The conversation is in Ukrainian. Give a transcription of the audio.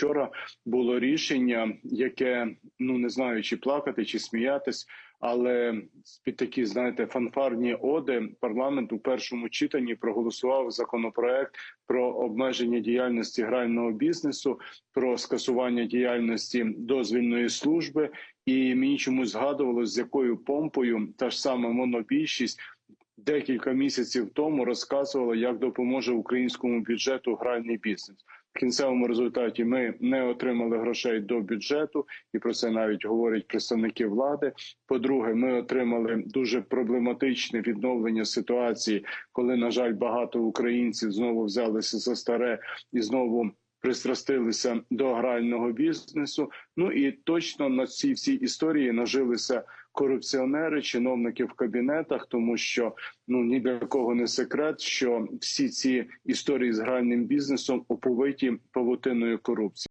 вчора було рішення, яке ну не знаю, чи плакати, чи сміятись, але під такі знаєте фанфарні оди парламент у першому читанні проголосував законопроект про обмеження діяльності грального бізнесу, про скасування діяльності дозвільної служби. І мені чомусь згадувалось, з якою помпою та ж сама монобільшість декілька місяців тому розказувала, як допоможе українському бюджету гральний бізнес. В кінцевому результаті ми не отримали грошей до бюджету, і про це навіть говорять представники влади. По-друге, ми отримали дуже проблематичне відновлення ситуації, коли на жаль багато українців знову взялися за старе і знову. Пристрастилися до грального бізнесу. Ну і точно на цій всій історії нажилися корупціонери, чиновники в кабінетах, тому що ну ні для кого не секрет, що всі ці історії з гральним бізнесом оповиті павутиною корупції.